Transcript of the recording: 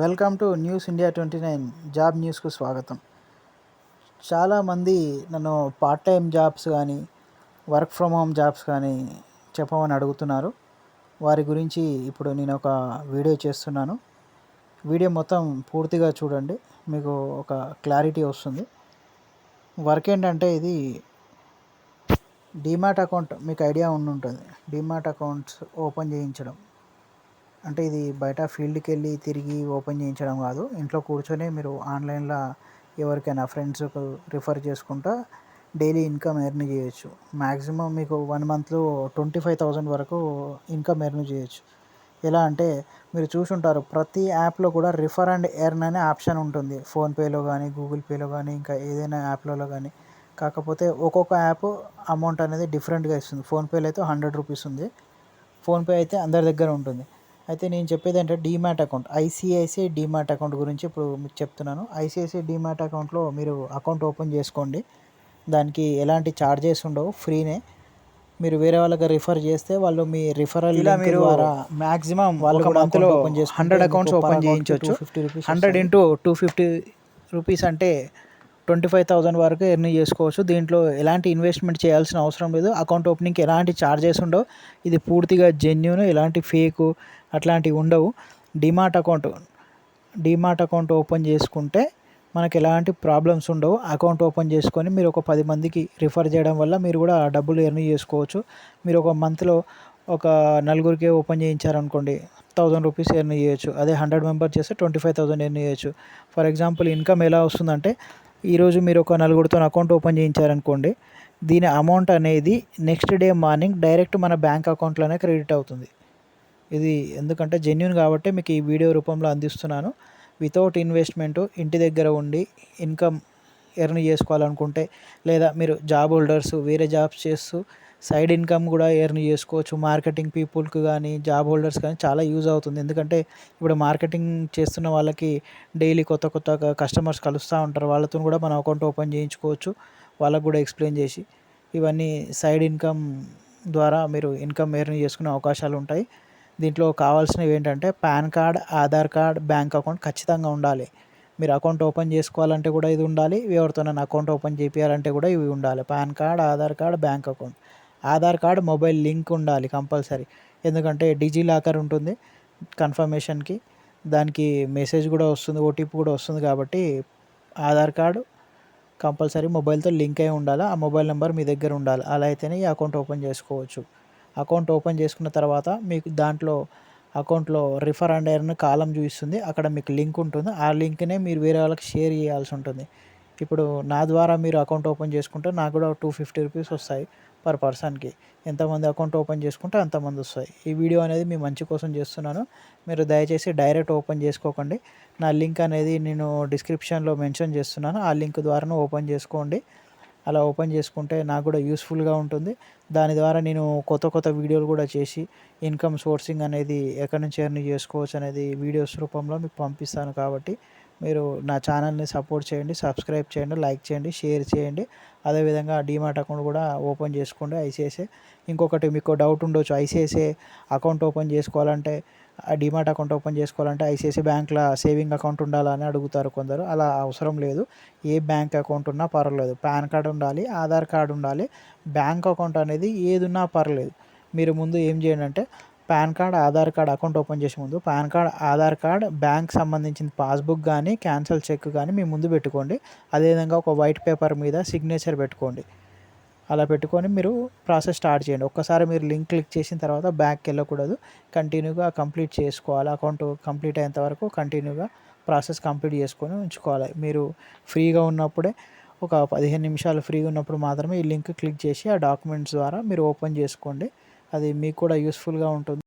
Welcome to news India twenty nine job న్యూస్కు స్వాగతం. చాలామంది నన్ను పార్ట్ టైం జాబ్స్ కానీ వర్క్ ఫ్రమ్ హోమ్ జాబ్స్ కానీ చెప్పమని అడుగుతున్నారు. వారి గురించి ఇప్పుడు నేను ఒక వీడియో చేస్తున్నాను. వీడియో మొత్తం పూర్తిగా చూడండి. మీకు ఒక క్లారిటీ వస్తుంది. వర్క్ ఏంటంటే ఇది డీమాట్ అకౌంట్ మీకు ఐడియా ఉండి ఉంటుంది డీమాట్ అకౌంట్స్ ఓపెన్ చేయించడం. అంటే ఇది బయట ఫీల్డ్కి వెళ్ళి తిరిగి ఓపెన్ చేయించడం కాదు. ఇంట్లో కూర్చొని మీరు ఆన్లైన్లో ఎవరికైనా ఫ్రెండ్స్కు రిఫర్ చేసుకుంటా డైలీ ఇన్కమ్ ఎర్న్ చేయొచ్చు. మ్యాక్సిమం మీకు వన్ మంత్లో ట్వంటీ ఫైవ్ థౌజండ్ వరకు ఇన్కమ్ ఎర్న్ చేయొచ్చు. ఎలా అంటే మీరు చూసుంటారు ప్రతి యాప్లో కూడా రిఫర్ అండ్ ఎర్న్ అనే ఆప్షన్ ఉంటుంది. ఫోన్పేలో కానీ గూగుల్ పేలో కానీ ఇంకా ఏదైనా యాప్లలో కానీ కాకపోతే ఒక్కొక్క యాప్ అమౌంట్ అనేది డిఫరెంట్గా ఇస్తుంది. ఫోన్పేలో అయితే హండ్రెడ్ రూపీస్ ఉంది. ఫోన్పే అయితే అందరి దగ్గర ఉంటుంది. అయితే నేను చెప్పేది ఏంటంటే demat account ICICI demat account గురించి ఇప్పుడు మీకు చెప్తున్నాను. ఐసిఐసిఐ డీమ్యాట్ అకౌంట్లో మీరు అకౌంట్ ఓపెన్ చేసుకోండి. దానికి ఎలాంటి ఛార్జెస్ ఉండవు ఫ్రీనే. మీరు వేరే వాళ్ళకి రిఫర్ చేస్తే వాళ్ళు మీ రిఫరల్ మీరు ద్వారా మాక్సిమం వాళ్ళు monthలో ఓపెన్ చేసి 100 accounts open చేయించొచ్చు. Fifty rupees hundred into two fifty rupees అంటే ట్వంటీ ఫైవ్ థౌసండ్ వరకు ఎర్న్ చేసుకోవచ్చు. దీంట్లో ఎలాంటి ఇన్వెస్ట్మెంట్ చేయాల్సిన అవసరం లేదు. అకౌంట్ ఓపెనింగ్కి ఎలాంటి ఛార్జెస్ ఉండవు. ఇది పూర్తిగా జెన్యున్ ఎలాంటి ఫేక్ అట్లాంటివి ఉండవు. Demat account demat account open చేసుకుంటే మనకి ఎలాంటి ప్రాబ్లమ్స్ ఉండవు. అకౌంట్ ఓపెన్ చేసుకొని మీరు ఒక పది మందికి రిఫర్ చేయడం వల్ల మీరు కూడా డబ్బులు ఎర్న్ చేసుకోవచ్చు. మీరు ఒక మంత్లో ఒక నలుగురికి ఓపెన్ చేయించారనుకోండి థౌజండ్ రూపీస్ ఎర్న్ చేయొచ్చు. అదే హండ్రెడ్ మెంబర్ చేస్తే ట్వంటీ ఫైవ్ థౌసండ్ ఎర్న్ చేయొచ్చు. ఫర్ ఎగ్జాంపుల్ ఇన్కమ్ ఎలా వస్తుందంటే ఈరోజు మీరు ఒక నలుగురితో అకౌంట్ ఓపెన్ చేయించారనుకోండి దీని అమౌంట్ అనేది నెక్స్ట్ డే మార్నింగ్ డైరెక్ట్ మన బ్యాంక్ అకౌంట్లోనే క్రెడిట్ అవుతుంది. ఇది ఎందుకంటే జెన్యున్ కాబట్టి మీకు ఈ వీడియో రూపంలో అందిస్తున్నాను. వితౌట్ ఇన్వెస్ట్మెంట్ ఇంటి దగ్గర ఉండి ఇన్కమ్ ఎర్న్ చేసుకోవాలనుకుంటే లేదా మీరు జాబ్ హోల్డర్స్ వేరే జాబ్స్ చేస్తూ సైడ్ ఇన్కమ్ కూడా ఎర్న్ చేసుకోవచ్చు. మార్కెటింగ్ పీపుల్కి కానీ జాబ్ హోల్డర్స్ కానీ చాలా యూజ్ అవుతుంది. ఎందుకంటే ఇప్పుడు మార్కెటింగ్ చేస్తున్న వాళ్ళకి డైలీ కొత్త కొత్త కస్టమర్స్ కలుస్తూ ఉంటారు. వాళ్ళతో కూడా మన అకౌంట్ ఓపెన్ చేయించుకోవచ్చు. వాళ్ళకు కూడా ఎక్స్ప్లెయిన్ చేసి ఇవన్నీ సైడ్ ఇన్కమ్ ద్వారా మీరు ఇన్కమ్ ఎర్న్ చేసుకునే అవకాశాలు ఉంటాయి. దీంట్లో కావాల్సినవి ఏంటంటే PAN card Aadhaar card bank account ఖచ్చితంగా ఉండాలి. మీరు అకౌంట్ ఓపెన్ చేసుకోవాలంటే కూడా ఇది ఉండాలి. ఎవరితోనైనా అకౌంట్ ఓపెన్ చేయాలంటే కూడా ఇవి ఉండాలి. PAN card Aadhaar card bank account. Aadhaar card mobile link ఉండాలి కంపల్సరీ. ఎందుకంటే డిజీ లాకర్ ఉంటుంది కన్ఫర్మేషన్కి. దానికి మెసేజ్ కూడా వస్తుంది ఓటీపీ కూడా వస్తుంది కాబట్టి ఆధార్ కార్డు కంపల్సరీ మొబైల్తో లింక్ అయి ఉండాలి. ఆ మొబైల్ నెంబర్ మీ దగ్గర ఉండాలి. అలా అయితేనే ఈ అకౌంట్ ఓపెన్ చేసుకోవచ్చు. అకౌంట్ ఓపెన్ చేసుకున్న తర్వాత మీకు దాంట్లో అకౌంట్లో రిఫర్ అండ్ ఎర్న్ కాలం చూపిస్తుంది. అక్కడ మీకు లింక్ ఉంటుంది. ఆ లింక్నే మీరు వేరే వాళ్ళకి షేర్ చేయాల్సి ఉంటుంది. ఇప్పుడు నా ద్వారా మీరు అకౌంట్ ఓపెన్ చేసుకుంటే నాకు కూడా టూ ఫిఫ్టీ రూపీస్ వస్తాయి. పర్ పర్సన్కి. ఎంతమంది అకౌంట్ ఓపెన్ చేసుకుంటే అంతమంది వస్తాయి. ఈ వీడియో అనేది మీ మంచి కోసం చేస్తున్నాను. మీరు దయచేసి డైరెక్ట్ ఓపెన్ చేసుకోకండి. నా లింక్ అనేది నేను డిస్క్రిప్షన్లో మెన్షన్ చేస్తున్నాను. ఆ లింక్ ద్వారా ఓపెన్ చేసుకోండి. అలా ఓపెన్ చేసుకుంటే నాకు కూడా యూస్ఫుల్గా ఉంటుంది. దాని ద్వారా నేను కొత్త కొత్త వీడియోలు కూడా చేసి ఇన్కమ్ సోర్సింగ్ అనేది ఎక్కడి నుంచి ఎర్న్ చేసుకోవచ్చు అనేది వీడియోస్ రూపంలో మీకు పంపిస్తాను కాబట్టి మీరు నా ఛానల్ని సపోర్ట్ చేయండి సబ్స్క్రైబ్ చేయండి లైక్ చేయండి షేర్ చేయండి. అదేవిధంగా డీమాట్ అకౌంట్ కూడా ఓపెన్ చేసుకోండి ఐసిఐసిఐ. ఇంకొకటి మీకు డౌట్ ఉండొచ్చు ఐసిఐసిఐ అకౌంట్ ఓపెన్ చేసుకోవాలంటే డిమాట్ అకౌంట్ ఓపెన్ చేసుకోవాలంటే ఐసిఐసిఐ బ్యాంక్లో సేవింగ్ అకౌంట్ ఉండాలని అడుగుతారు కొందరు. అలా అవసరం లేదు. ఏ బ్యాంక్ అకౌంట్ ఉన్నా పర్వాలేదు. పాన్ కార్డ్ ఉండాలి ఆధార్ కార్డ్ ఉండాలి. బ్యాంక్ అకౌంట్ అనేది ఏది ఉన్నా పర్లేదు మీరు ముందు ఏం చేయండి అంటే PAN card Aadhaar card account open చేసే ముందు PAN card Aadhaar card bank సంబంధించిన పాస్బుక్ కానీ క్యాన్సల్ చెక్ కానీ మీ ముందు పెట్టుకోండి. అదేవిధంగా ఒక వైట్ పేపర్ మీద సిగ్నేచర్ పెట్టుకోండి. అలా పెట్టుకొని మీరు ప్రాసెస్ స్టార్ట్ చేయండి. ఒక్కసారి మీరు లింక్ క్లిక్ చేసిన తర్వాత బ్యాక్కి వెళ్ళకూడదు. కంటిన్యూగా కంప్లీట్ చేసుకోవాలి. అకౌంట్ కంప్లీట్ అయ్యేంత వరకు కంటిన్యూగా ప్రాసెస్ కంప్లీట్ చేసుకొని ఉంచుకోవాలి. మీరు ఫ్రీగా ఉన్నప్పుడే ఒక పదిహేను నిమిషాలు ఫ్రీగా ఉన్నప్పుడు మాత్రమే ఈ లింక్ క్లిక్ చేసి ఆ డాక్యుమెంట్స్ ద్వారా మీరు ఓపెన్ చేసుకోండి. అది మీకు కూడా యూస్ఫుల్గా ఉంటుంది.